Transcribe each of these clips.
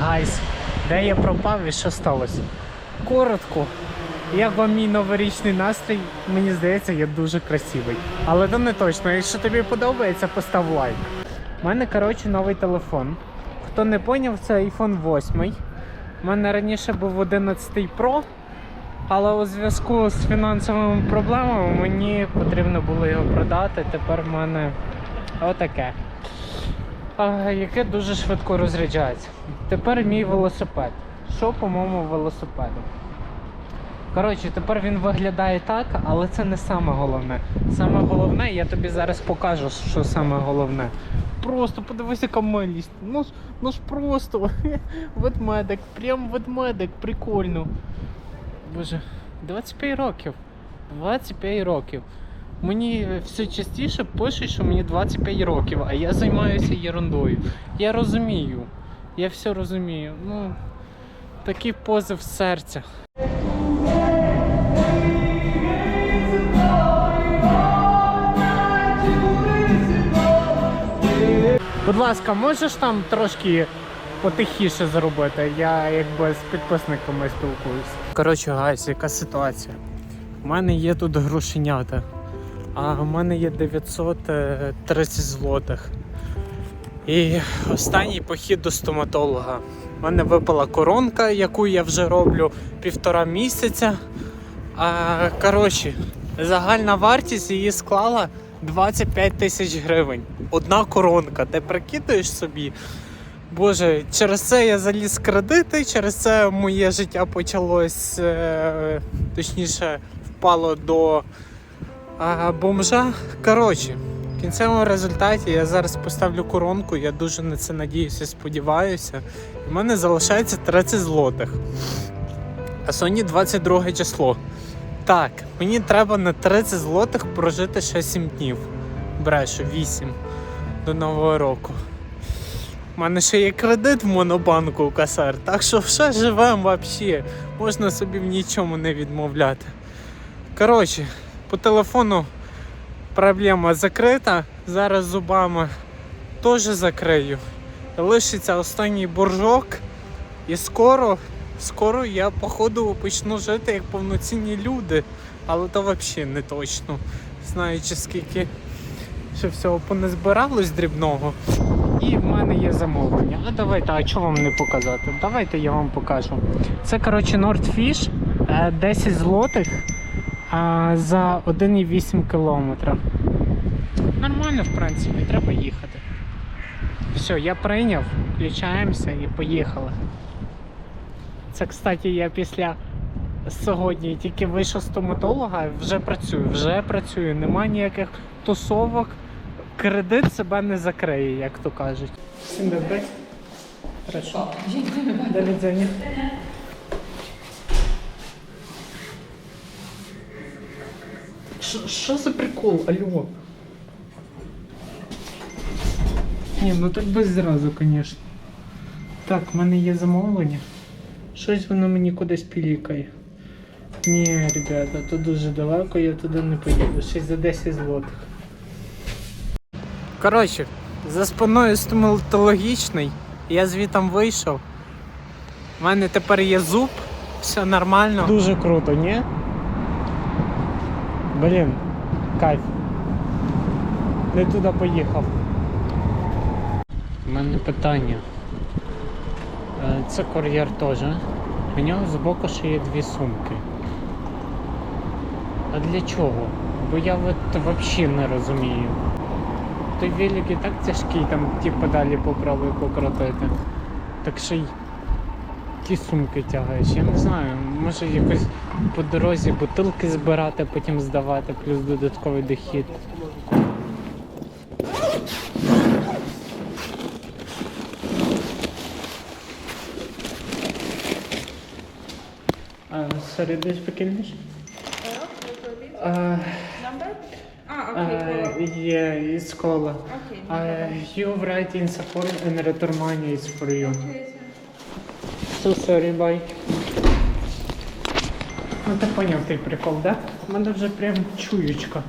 Гайс, де я пропав і що сталося? Коротко. Як вам мій новорічний настрій, мені здається, я дуже красивий. Але то не точно. Якщо тобі подобається, постав лайк. У мене, коротше, новий телефон. Хто не поняв, це iPhone 8. У мене раніше був 11 Pro, але у зв'язку з фінансовими проблемами мені потрібно було його продати. Тепер в мене отаке. Яке дуже швидко розряджається. Тепер мій велосипед. Що по моєму велосипеду? Коротше, тепер він виглядає так, але це не саме головне. Саме головне, я тобі зараз покажу, що саме головне. Просто подивися, яка милість. Ну ж, ну ж просто. Ведмедик, прям ведмедик, прикольно. Боже, 25 років. 25 років. Мені все частіше пишуть, що мені 25 років, а я займаюся ерундою. Я розумію. Я все розумію. Ну, такий позив серця. Будь ласка, можеш там трошки потихіше зробити? Я якби з підписниками спілкуюся. Коротше, гайс, яка ситуація? У мене є тут грошенята, а в мене є 930 злотих. І останній похід до стоматолога. У мене випала коронка, яку я вже роблю півтора місяця. А, коротше, загальна вартість її склала 25 тисяч гривень. Одна коронка. Ти прикидаєш собі? Боже, через це я заліз кредити, через це моє життя почалось, е, точніше, впало до а, бомжа. Коротше, в кінцевому результаті я зараз поставлю коронку, я дуже на це надіюся, сподіваюся. У мене залишається 30 злотих. А сьогодні 22 число. Так, мені треба на 30 злотих прожити ще 7 днів. Брешу 8 до Нового року. У мене ще є кредит в монобанку у касар, так що все живемо взагалі. Можна собі в нічому не відмовляти. Коротше, по телефону проблема закрита. Зараз зубами теж закрию. Лишиться останній боржок. І скоро, скоро я походу почну жити як повноцінні люди. Але то взагалі не точно. Знаючи скільки ще всього понезбиралось дрібного. І в мене є замовлення. А давайте, а чого вам не показати? Давайте я вам покажу. Це, коротше, Nordfish, е, 10 злотих а, за 1,8 кілометра. Нормально, в принципі, треба їхати. Все, я прийняв, включаємося і поїхали. Це, кстати, я після сьогодні тільки вийшов з стоматолога, вже працюю, вже працюю, нема ніяких тусовок. Кредит себе не закриє, як то кажуть. Всім добре. Хорошо. До відзення. Що- за прикол, алло? Ні, ну так без зразу, звісно. Так, в мене є замовлення. Щось воно мені кудись пілікає. Ні, ребята, то дуже далеко, я туди не поїду. Щось за 10 злотих. Коротше, за спиною стоматологічний, я звітом вийшов. У мене тепер є зуб, все нормально. Дуже круто, ні? Блін, кайф. Не туди поїхав. У мене питання. Е, Це кур'єр теж. У нього збоку ще є дві сумки. А для чого? Бо я от взагалі не розумію. Той велик і так тяжкий, там ті педалі попробуй покрутити. Так ще ті сумки тягаєш. Я не знаю, може якось по дорозі бутилки збирати, потім здавати, плюс додатковий дохід. Uh, sorry, do you speak English? Uh, Number? Ah, okay. uh, cool. yeah, it's cola. Okay. Uh, you write in support and return money is for you. Okay, so- So sorry, bye. Ну ти поняв той прикол, да? У мене вже прям чуючка.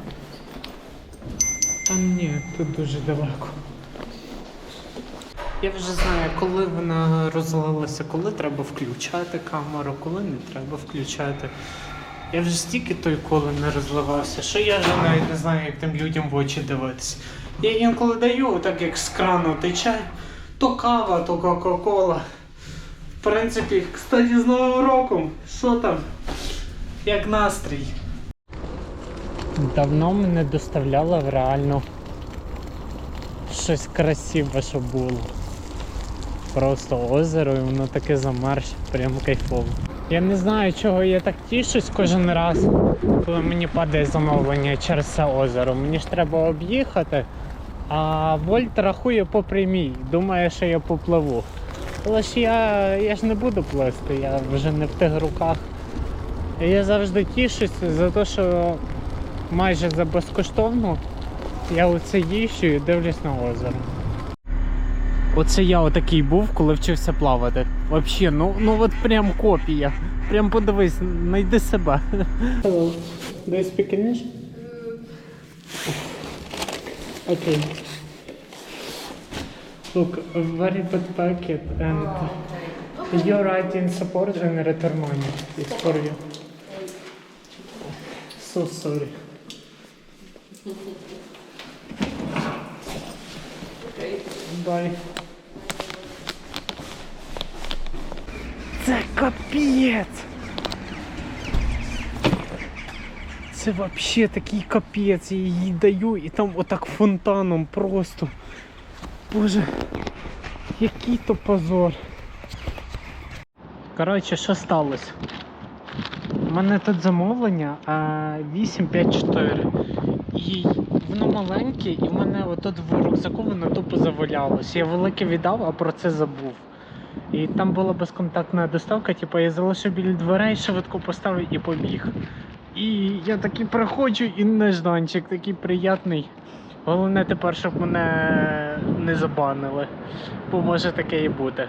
Та ні, тут дуже далеко. Я вже знаю, коли вона розлилася, коли треба включати камеру, коли не треба включати. Я вже стільки той коли не розливався, що я вже навіть не знаю, як тим людям в очі дивитися. Я інколи даю, так як з крану тече, то кава, то Кока-Кола. В принципі, кстати, з Новим роком. Що там? Як настрій? Давно мене доставляло в реально щось красиве, що було. Просто озеро, і воно таке замерше, прям кайфово. Я не знаю, чого я так тішусь кожен раз, коли мені падає замовлення через це озеро. Мені ж треба об'їхати, а Вольт рахує по прямій, думає, що я попливу. Але ж я, я ж не буду плисти, я вже не в тих руках. Я завжди тішусь за те, що майже за безкоштовно я оце їжджу і дивлюсь на озеро. Оце я отакий був, коли вчився плавати. Вообще, ну, ну от прям копія. Прям подивись, знайди себе. Hello. Do English? Okay. Look, a very bad packet and you're right in support and return money. It's for you. So sorry. Bye. Це капець! Це вообще такий капець, я її даю і там отак фонтаном просто. Боже, який то позор. Коротше, що сталося? У мене тут замовлення а, 854. І воно маленьке, і в мене отут в рюкзаку воно тупо завалялось. Я велике віддав, а про це забув. І там була безконтактна доставка, типу я залишив біля дверей, швидко поставив і побіг. І я такий приходжу і нежданчик такий приятний. Головне тепер, щоб мене не забанили. Бо може таке і бути.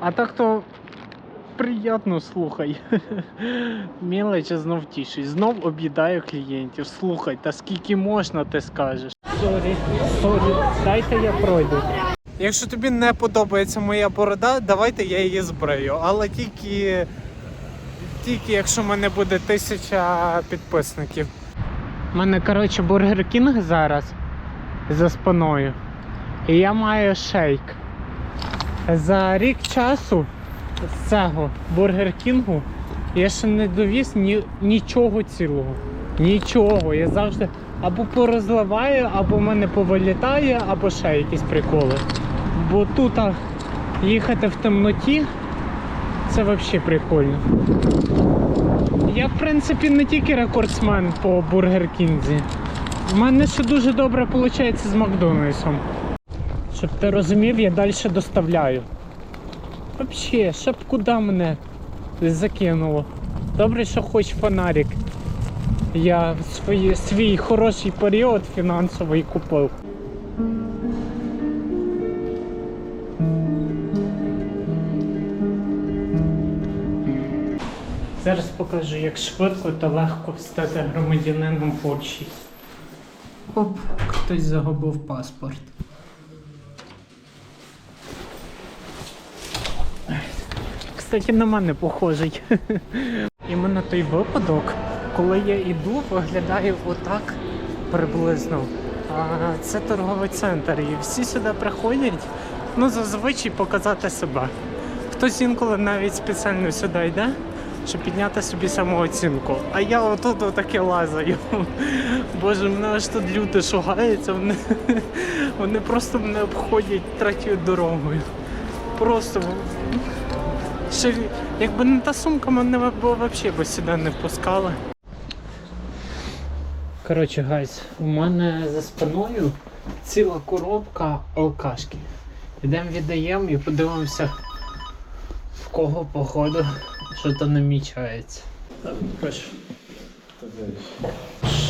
А так то приятно слухай. Мілоч знов тішить. Знов об'їдаю клієнтів. Слухай, та скільки можна, ти скажеш. Сорі, сорі, дайте я пройду. Якщо тобі не подобається моя борода, давайте я її збрию. Але тільки, тільки якщо в мене буде тисяча підписників. У мене, коротше, Бургер Кінг зараз за спиною. І я маю шейк. За рік часу з цього Бургер Кінгу я ще не довіз ні, нічого цілого. Нічого. Я завжди або порозливаю, або в мене повилітає, або ще якісь приколи. Бо тут їхати в темноті це взагалі прикольно. Я, в принципі, не тільки рекордсмен по Бургер Кінзі. У мене ще дуже добре виходить з Макдональдсом. Щоб ти розумів, я далі доставляю. Взагалі, щоб куди мене закинуло. Добре, що хоч фонарик. Я свої, свій хороший період фінансовий купив. Зараз покажу, як швидко та легко стати громадянином Польщі. Оп, хтось загубив паспорт. Кстати, на мене похожий. Іменно той випадок, коли я йду, виглядає отак приблизно. А, це торговий центр, і всі сюди приходять, ну зазвичай показати себе. Хтось інколи навіть спеціально сюди йде, щоб підняти собі самооцінку. А я отут отаке лазаю. Боже, мене аж тут люди шугаються, вони, вони просто мене обходять третьою дорогою. Просто Ще, якби не та сумка, мене б взагалі би сюди не пускали. Коротше, гайс, у мене за спиною ціла коробка алкашки. Йдемо віддаємо і подивимося, в кого походу що то намічається.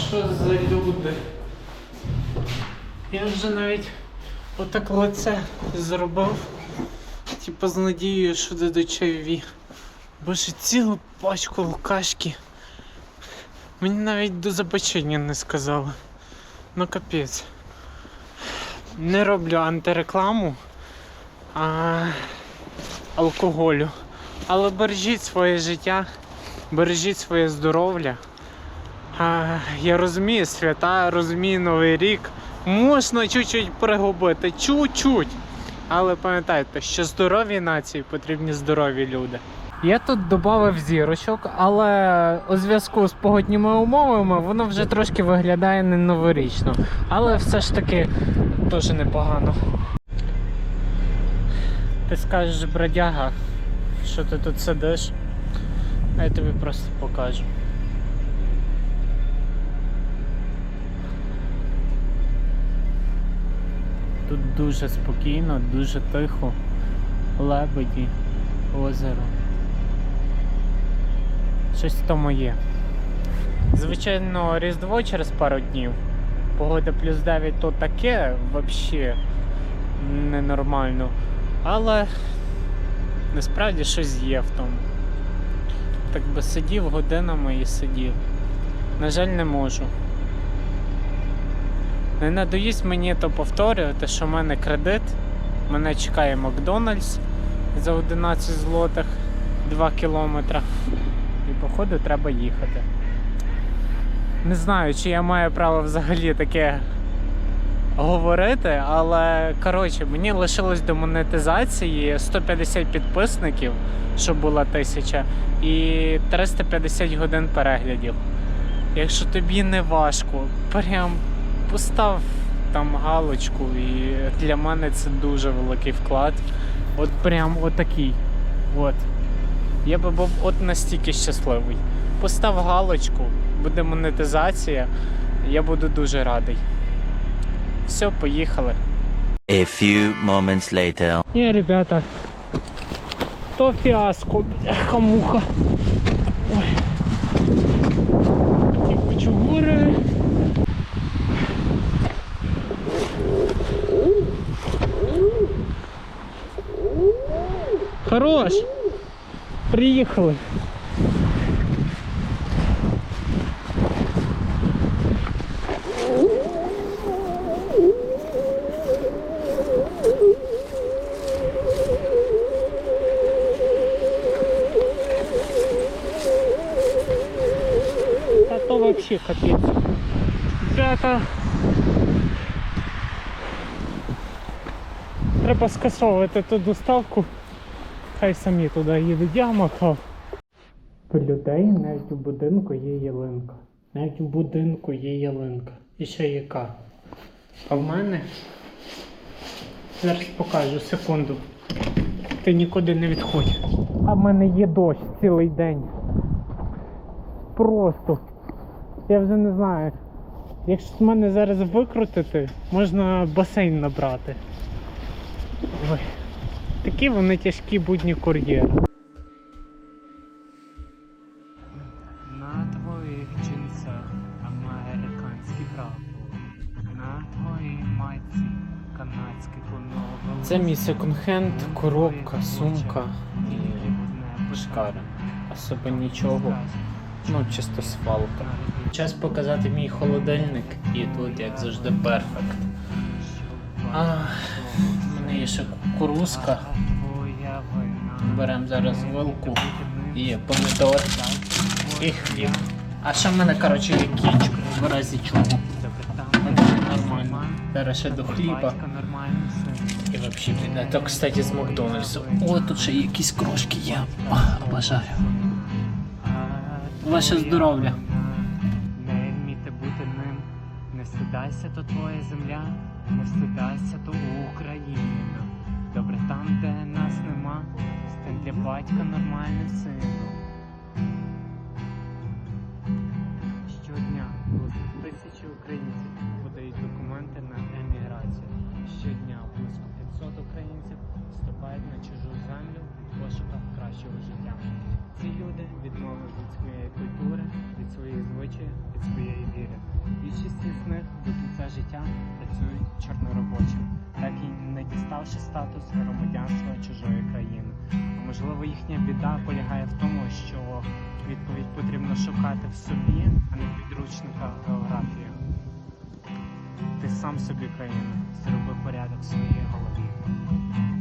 Що за люди? Я вже навіть отак лице зробив. Типа з надією, що дадуть чайові. Боже, цілу пачку алкашки. Мені навіть до запечення не сказали. Ну капець. Не роблю антирекламу, а, алкоголю. Але бережіть своє життя, бережіть своє здоров'я. Я розумію свята, розумію Новий рік. Можна чуть-чуть пригубити, чуть-чуть. Але пам'ятайте, що здоровій нації потрібні здорові люди. Я тут додав зірочок, але у зв'язку з погодніми умовами воно вже трошки виглядає не новорічно. Але все ж таки дуже непогано. Ти скажеш, бродяга, що ти тут сидиш, а я тобі просто покажу. Тут дуже спокійно, дуже тихо. Лебеді, озеро. Щось в тому є. Звичайно, Різдво через пару днів. Погода плюс 9 то таке взагалі ненормально. Але насправді щось є в тому. Так би сидів годинами і сидів. На жаль, не можу. Не надоїсть мені то повторювати, що в мене кредит. Мене чекає Макдональдс за 11 злотих 2 кілометри. І походу треба їхати. Не знаю, чи я маю право взагалі таке говорити, але коротше, мені лишилось до монетизації 150 підписників, щоб була тисяча, і 350 годин переглядів. Якщо тобі не важко, прям постав там галочку, і для мене це дуже великий вклад. От прям отакий. От. Я би був от настільки щасливий. Постав галочку, буде монетизація, я буду дуже радий. Все, поїхали. A few moments later. Ні, ребята, то фіаско, хамуха. Ой. Такі кучугури. Хорош! Приїхали. Вообще капец. Ребята. Треба скасовувати ту доставку. Хай самі туди їдуть. Я махав. В людей навіть у будинку є ялинка. Навіть у будинку є ялинка. І ще яка. А в мене. Зараз покажу, секунду. Ти нікуди не відходь. А в мене є дощ цілий день. Просто. Я вже не знаю. Якщо з мене зараз викрутити, можна басейн набрати. Ой. Такі вони тяжкі будні кур'єри. На твоїх джинсах американський прапор. На твоїй майці канадський поновел. Це мій секонд-хенд, коробка, сумка і шкари. Особо нічого. Ну, чисто свалка. Час показати мій холодильник і тут, як завжди, перфект. А, у мене є ще кукурузка. Беремо зараз вилку і помідор і хліб. А ще в мене, коротше, є кічка, в разі чого. Нормально. Зараз ще до хліба. І взагалі. То, кстати, з Макдональдсу. О, тут ще якісь крошки. О, Обожаю. Ваше здоров'я. Не вміти бути ним. Не стидайся, то твоя земля, не стидайся, то Україна. Добре там, де нас нема, стань для батька нормальним сином. Щодня тисячі українців життя працюють чорноробочим, так і не діставши статус громадянства чужої країни. Можливо, їхня біда полягає в тому, що відповідь потрібно шукати в собі, а не в підручниках географії. Ти сам собі країна, зроби порядок в своїй голові.